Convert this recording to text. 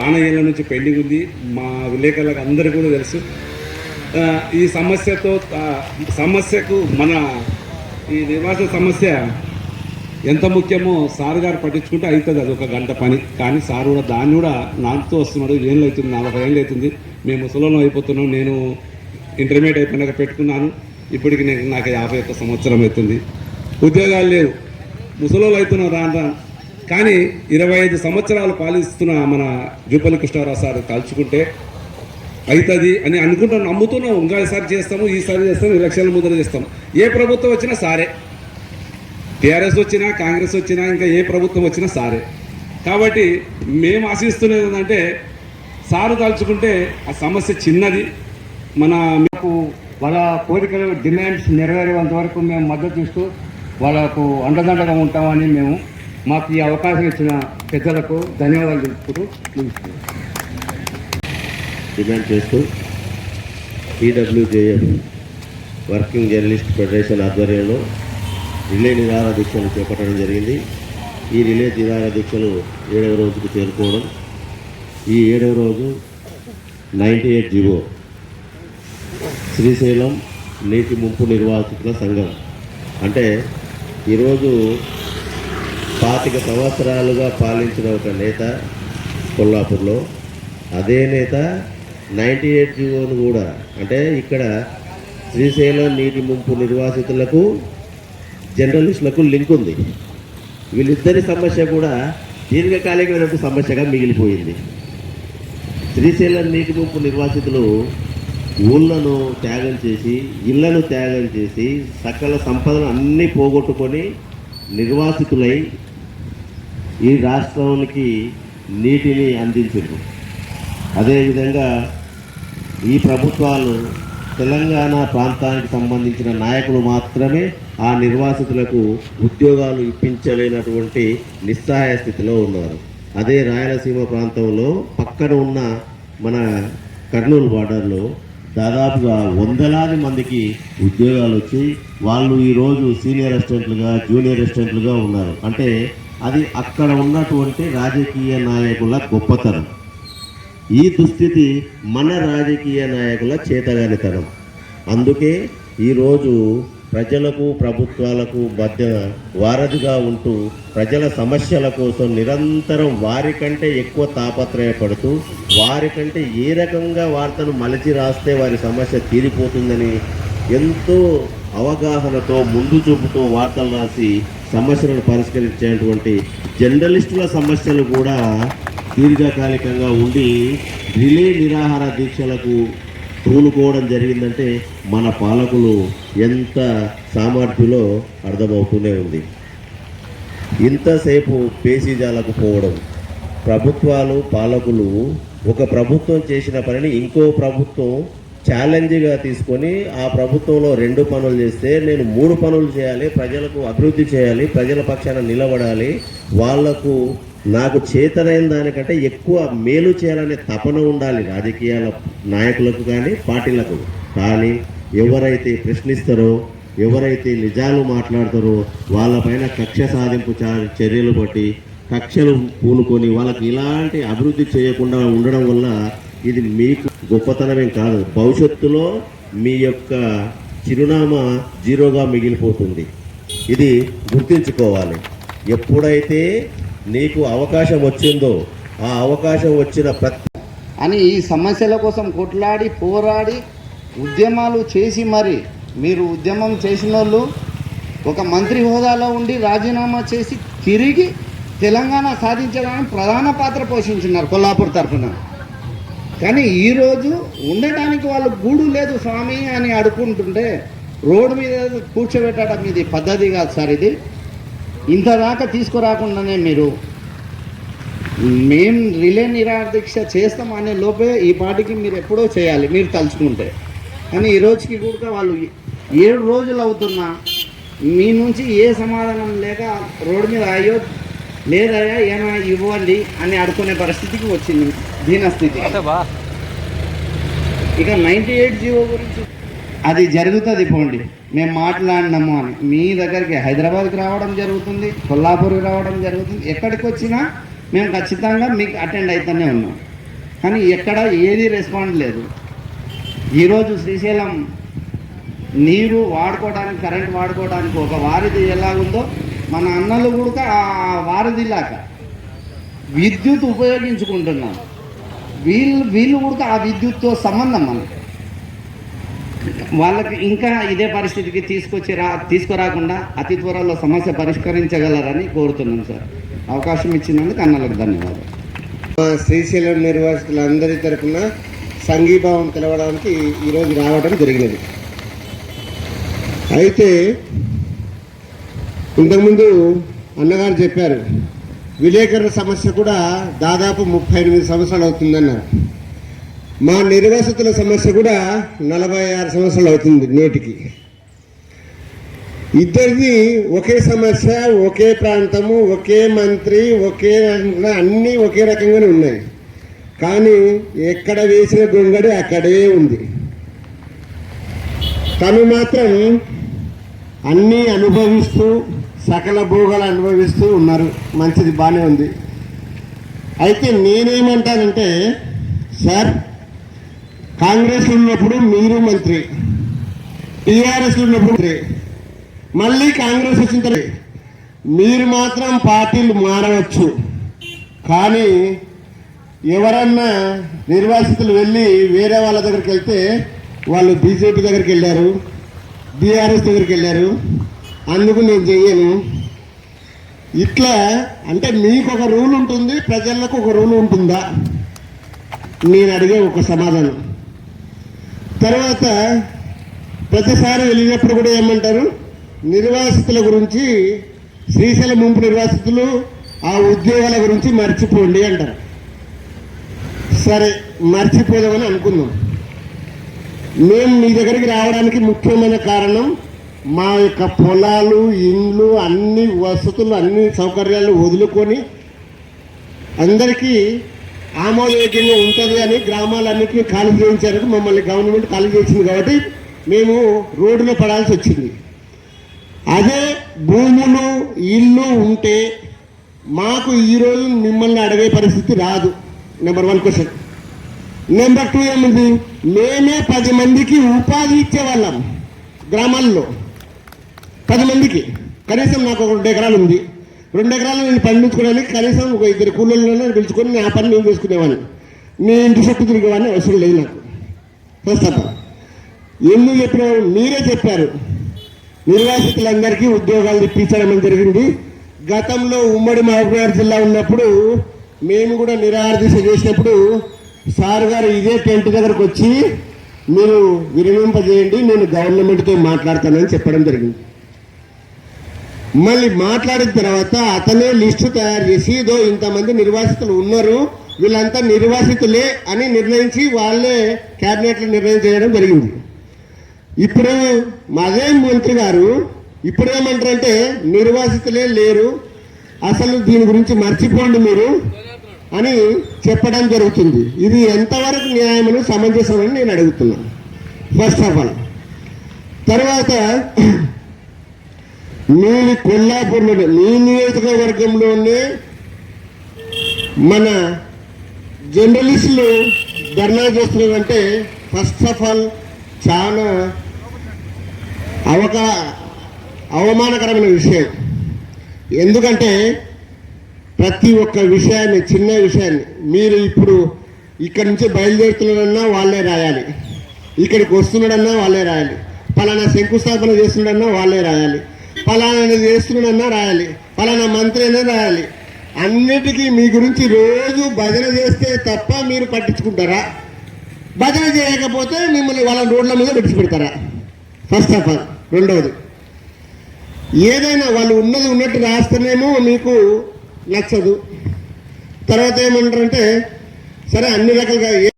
చాలా ఏళ్ళ నుంచి పెండింగ్ ఉంది. మా విలేకరులకు అందరికీ కూడా తెలుసు. ఈ సమస్యతో సమస్యకు మన ఈ నివాస సమస్య ఎంత ముఖ్యమో సార్ గారు పట్టించుకుంటే అవుతుంది. అది ఒక గంట పని. కానీ సార్ కూడా దాన్ని కూడా నాకుతూ వస్తున్నాడు. ఏళ్ళు అవుతుంది నలభై ఏళ్ళు అవుతుంది. మేము ముసలోళ్ళం అయిపోతున్నాం. నేను ఇంటర్మీడియట్ అయిపోయినాక పెట్టుకున్నాను. ఇప్పటికి నేను నాకు యాభై ఒక్క సంవత్సరం అవుతుంది. ఉద్యోగాలు లేవు. ముసలోళ్ళు అవుతున్నాం రాను. కానీ ఇరవై ఐదు సంవత్సరాలు పాలిస్తున్న మన జూపల్లి కృష్ణారావు సార్ తలుచుకుంటే అవుతుంది అని అనుకుంటాం నమ్ముతున్నాం ఇంకా ఈసారి చేస్తాము ఈసారి చేస్తాము ఎలక్షన్ల ముందర చేస్తాం ఏ ప్రభుత్వం వచ్చినా సారే. టీఆర్ఎస్ వచ్చినా కాంగ్రెస్ వచ్చినా ఇంకా ఏ ప్రభుత్వం వచ్చినా సారే. కాబట్టి మేము ఆశిస్తున్నది ఏంటంటే సారు తలుచుకుంటే ఆ సమస్య చిన్నది. మన మాకు వాళ్ళ కోరికలు డిమాండ్స్ నెరవేరేంత వరకు మేము మద్దతు ఇస్తూ వాళ్ళకు అండదండగా ఉంటామని మేము మాకు ఈ అవకాశం ఇచ్చిన పెద్దలకు ధన్యవాదాలు తెలుపుతూ డిమాండ్ చేస్తూ పీడబ్ల్యూజేఎఫ్ వర్కింగ్ జర్నలిస్ట్ ఫెడరేషన్ ఆధ్వర్యంలో రిలే నిరాహార దీక్షను చేపట్టడం జరిగింది. ఈ రిలే నిరాహార దీక్షలు ఏడవ రోజుకు చేరుకోవడం ఈ ఏడవ రోజు నైంటీ ఎయిట్ జీవో శ్రీశైలం నీటి ముంపు నిర్వాహకుల సంఘం. అంటే ఈరోజు పాతిక సంవత్సరాలుగా పాలించిన ఒక నేత కొల్లాపూర్లో. అదే నేత నైంటీ ఎయిట్ జీవోను కూడా అంటే ఇక్కడ శ్రీశైలం నీటి ముంపు నిర్వాసితులకు జర్నలిస్టులకు లింక్ ఉంది. వీళ్ళిద్దరి సమస్య కూడా దీర్ఘకాలికమైన సమస్యగా మిగిలిపోయింది. శ్రీశైలం నీటి ముంపు నిర్వాసితులు ఊళ్ళను త్యాగం చేసి ఇళ్ళను త్యాగం చేసి సకల సంపదను అన్నీ పోగొట్టుకొని నిర్వాసితులై ఈ రాష్ట్రానికి నీటిని అందించారు అదేవిధంగా ఈ ప్రభుత్వాలు తెలంగాణ ప్రాంతానికి సంబంధించిన నాయకులు మాత్రమే ఆ నిర్వాసితులకు ఉద్యోగాలు ఇప్పించలేనటువంటి నిస్సహాయ స్థితిలో ఉన్నారు. అదే రాయలసీమ ప్రాంతంలో పక్కన ఉన్న మన కర్నూలు బార్డర్లో దాదాపుగా వందలాది మందికి ఉద్యోగాలు వచ్చి వాళ్ళు ఈరోజు సీనియర్ అసిస్టెంట్లుగా జూనియర్ అసిస్టెంట్లుగా ఉన్నారు. అంటే అది అక్కడ ఉన్నటువంటి రాజకీయ నాయకుల గొప్పతనం. ఈ దుస్థితి మన రాజకీయ నాయకుల చేతగానితనం. అందుకే ఈరోజు ప్రజలకు ప్రభుత్వాలకు మధ్య వారధిగా ఉంటూ ప్రజల సమస్యల కోసం నిరంతరం వారికంటే ఎక్కువ తాపత్రయపడుతూ వారికంటే ఏ రకంగా వార్తను మలిచి రాస్తే వారి సమస్య తీరిపోతుందని ఎంతో అవగాహనతో ముందు చూపుతో వార్తలు రాసి సమస్యలను పరిష్కరించేటువంటి జర్నలిస్టుల సమస్యలు కూడా దీర్ఘకాలికంగా ఉండి రిలే నిరాహార దీక్షలకు పూనుకోవడం జరిగిందంటే మన పాలకులు ఎంత సామర్థ్యంలో అర్థమవుతూనే ఉంది. ఇంతసేపు పేసీజాలకు పోవడం ప్రభుత్వాలు పాలకులు ఒక ప్రభుత్వం చేసిన పనిని ఇంకో ప్రభుత్వం ఛాలెంజ్గా తీసుకొని ఆ ప్రభుత్వంలో రెండు పనులు చేస్తే నేను మూడు పనులు చేయాలి ప్రజలకు అభివృద్ధి చేయాలి ప్రజల పక్షాన నిలబడాలి. వాళ్ళకు నాకు చేతనైన దానికంటే ఎక్కువ మేలు చేయాలనే తపన ఉండాలి రాజకీయాల నాయకులకు కానీ పార్టీలకు. కానీ ఎవరైతే ప్రశ్నిస్తారో ఎవరైతే నిజాలు మాట్లాడతారో వాళ్ళపైన కక్ష సాధింపు చా- చర్యలు బట్టి కక్షలు పూనుకొని వాళ్ళకి ఇలాంటి అభివృద్ధి చేయకుండా ఉండడం వల్ల ఇది మీకు గొప్పతనమేం కాదు. భవిష్యత్తులో మీ యొక్క చిరునామా జీరోగా మిగిలిపోతుంది. ఇది గుర్తుంచుకోవాలి. ఎప్పుడైతే నీకు అవకాశం వచ్చిందో ఆ అవకాశం వచ్చిన ప్రతి అని ఈ సమస్యల కోసం కొట్లాడి పోరాడి ఉద్యమాలు చేసి మరి మీరు ఉద్యమం చేసిన వాళ్ళు ఒక మంత్రి హోదాలో ఉండి రాజీనామా చేసి తిరిగి తెలంగాణ సాధించడానికి ప్రధాన పాత్ర పోషించున్నారు కొల్లాపూర్ తరఫున. కానీ ఈరోజు ఉండటానికి వాళ్ళు గూడు లేదు స్వామి అని అడుకుంటుంటే రోడ్డు మీద కూర్చోబెట్టడం ఇది పద్ధతి కాదు సార్ ఇది. ఇంత దాకా తీసుకురాకుండానే మీరు మేము రిలే నిరాదీక్ష చేస్తాం అనే లోపే ఈ పాటికి మీరు ఎప్పుడో చేయాలి మీరు తలుచుకుంటే. కానీ ఈ రోజుకి కూడా వాళ్ళు ఏడు రోజులు అవుతున్నా మీ నుంచి ఏ సమాధానం లేక రోడ్డు మీద అయ్యో లేదయ్యా ఏమైనా ఇవ్వండి అని అడుకునే పరిస్థితికి వచ్చింది. దీనస్థితి. ఇక నైంటీ ఎయిట్ జీవో గురించి అది జరుగుతుంది పోండి. మేము మాట్లాడినాము అని. మీ దగ్గరికి హైదరాబాద్కి రావడం జరుగుతుంది కొల్లాపూర్కి రావడం జరుగుతుంది. ఎక్కడికి వచ్చినా మేము ఖచ్చితంగా మీకు అటెండ్ అవుతూనే ఉన్నాం. కానీ ఎక్కడ ఏది రెస్పాండ్ లేదు. ఈరోజు శ్రీశైలం నీరు వాడుకోవడానికి కరెంట్ వాడుకోవడానికి ఒక వారిది ఎలా ఉందో మన అన్నలు కూడా ఆ వారధిలాగా విద్యుత్ ఉపయోగించుకుంటున్నాం. వీళ్ళు వీళ్ళు కూడా ఆ విద్యుత్తో సంబంధం మనకి. వాళ్ళకి ఇంకా ఇదే పరిస్థితికి తీసుకొచ్చి రా తీసుకురాకుండా అతి త్వరలో సమస్య పరిష్కరించగలరని కోరుతున్నాం సార్. అవకాశం ఇచ్చినందుకు అన్నలకు ధన్యవాదాలు. శ్రీశైలం నిర్వాసితులందరి తరఫున సంఘీభావం తెలవడానికి ఈరోజు రావడం జరిగినది. అయితే ఇంతకుముందు అన్నగారు చెప్పారు విలేకరుల సమస్య కూడా దాదాపు ముప్పై ఎనిమిది సంవత్సరాలు అవుతుందన్నారు. మా నిర్వాసితుల సమస్య కూడా నలభై ఆరు సంవత్సరాలు అవుతుంది నేటికి. ఇద్దరిది ఒకే సమస్య ఒకే ప్రాంతము ఒకే మంత్రి ఒకే అన్నీ ఒకే రకంగానే ఉన్నాయి. కానీ ఎక్కడ వేసిన గొంగడి అక్కడే ఉంది. తను మాత్రం అన్నీ అనుభవిస్తూ సకల భోగాలు అనుభవిస్తూ ఉన్నారు. మంచిది బాగానే ఉంది. అయితే నేనేమంటానంటే సార్ కాంగ్రెస్ ఉన్నప్పుడు మీరు మంత్రి టీఆర్ఎస్ ఉన్నప్పుడు మళ్ళీ కాంగ్రెస్ వచ్చిన తర్వాత మీరు మాత్రం పార్టీలు మారవచ్చు. కానీ ఎవరన్నా నిర్వాసితులు వెళ్ళి వేరే వాళ్ళ దగ్గరికి వెళ్తే వాళ్ళు బీజేపీ దగ్గరికి వెళ్ళారు బీఆర్ఎస్ దగ్గరికి వెళ్ళారు అందుకు నేను చెయ్యను. ఇట్లా అంటే మీకు ఒక రూల్ ఉంటుంది ప్రజలకు ఒక రూల్ ఉంటుందా? నేను అడిగే ఒక సమాధానం. తర్వాత ప్రతిసారి వెళ్ళినప్పుడు కూడా ఏమంటారు? నిర్వాసితుల గురించి శ్రీశైలం ముంపు నిర్వాసితులు ఆ ఉద్యోగాల గురించి మర్చిపోండి అంటారు. సరే మర్చిపోదామని అనుకుందాం. మేము మీ దగ్గరికి రావడానికి ముఖ్యమైన కారణం మా యొక్క పొలాలు ఇండ్లు అన్ని వసతులు అన్ని సౌకర్యాలు వదులుకొని అందరికీ ఆమోదయోగ్యంగా ఉంటుంది అని గ్రామాలన్నింటినీ ఖాళీ చేయించారని మమ్మల్ని గవర్నమెంట్ ఖాళీ చేసింది కాబట్టి మేము రోడ్డులో పడాల్సి వచ్చింది. అదే భూములు ఇల్లు ఉంటే మాకు ఈరోజు మిమ్మల్ని అడిగే పరిస్థితి రాదు. Number one question number two ఏముంది? మేమే పది మందికి ఉపాధి ఇచ్చేవాళ్ళం గ్రామాల్లో. పది మందికి. కనీసం నాకు ఒక రెండు ఎకరాలు ఉంది. రెండు ఎకరాలు నేను పండించుకోవడానికి కనీసం ఒక ఇద్దరు కూలీలను పిలుచుకొని నా పని నేను చేసుకునేవాడిని. మీ ఇంటి చుట్టూ తిరిగేవాడిని అవసరం లేదు నాకు. ప్రస్తాప ఎందుకు చెప్పినారు మీరే చెప్పారు. నిర్వాసితులందరికీ ఉద్యోగాలు ఇప్పించడం జరిగింది. గతంలో ఉమ్మడి మహబూబ్నగర్ జిల్లా ఉన్నప్పుడు మేము కూడా నిరాహారదీశ చేసినప్పుడు సార్ గారు ఇదే టెంట్ దగ్గరకు వచ్చి మీరు విరమింపజేయండి నేను గవర్నమెంట్తో మాట్లాడతానని చెప్పడం జరిగింది. మళ్ళీ మాట్లాడిన తర్వాత అతనే లిస్టు తయారు చేసి ఇదో ఇంతమంది నిర్వాసితులు ఉన్నారు వీళ్ళంతా నిర్వాసితులే అని నిర్ణయించి వాళ్ళే క్యాబినెట్లో నిర్ణయం చేయడం జరిగింది. ఇప్పుడు అదే మంత్రి గారు ఇప్పుడు ఏమంటారంటే నిర్వాసితులే లేరు అసలు దీని గురించి మర్చిపోండి మీరు అని చెప్పడం జరుగుతుంది. ఇది ఎంతవరకు న్యాయమని సమంజసమని నేను అడుగుతున్నాను. ఫస్ట్ ఆఫ్ ఆల్ తర్వాత నేను కొల్లాపూర్లో మీ నియోజకవర్గంలోనే మన జర్నలిస్టులు ధర్నా చేస్తున్నారంటే ఫస్ట్ ఆఫ్ ఆల్ చాలా అవకా అవమానకరమైన విషయం. ఎందుకంటే ప్రతి ఒక్క విషయాన్ని చిన్న విషయాన్ని మీరు ఇప్పుడు ఇక్కడి నుంచి బయలుదేరుతున్నాడన్నా వాళ్ళే రాయాలి. ఇక్కడికి వస్తున్నాడన్నా వాళ్ళే రాయాలి. పలానా శంకుస్థాపన చేస్తున్నాడన్నా వాళ్ళే రాయాలి. ఫలానా చేస్తున్నాడన్నా రాయాలి. ఫలానా మంత్రి అయినా రాయాలి. అన్నిటికీ మీ గురించి రోజు భజన చేస్తే తప్ప మీరు పట్టించుకుంటారా? భజన చేయకపోతే మిమ్మల్ని వాళ్ళ రోడ్ల మీద విడిచిపెడతారా ఫస్ట్ ఆఫ్ ఆల్ రెండవది. ఏదైనా వాళ్ళు ఉన్నది ఉన్నట్టు రాస్తేనేమో మీకు నచ్చదు. తర్వాత ఏమంటారంటే సరే అన్ని రకాలుగా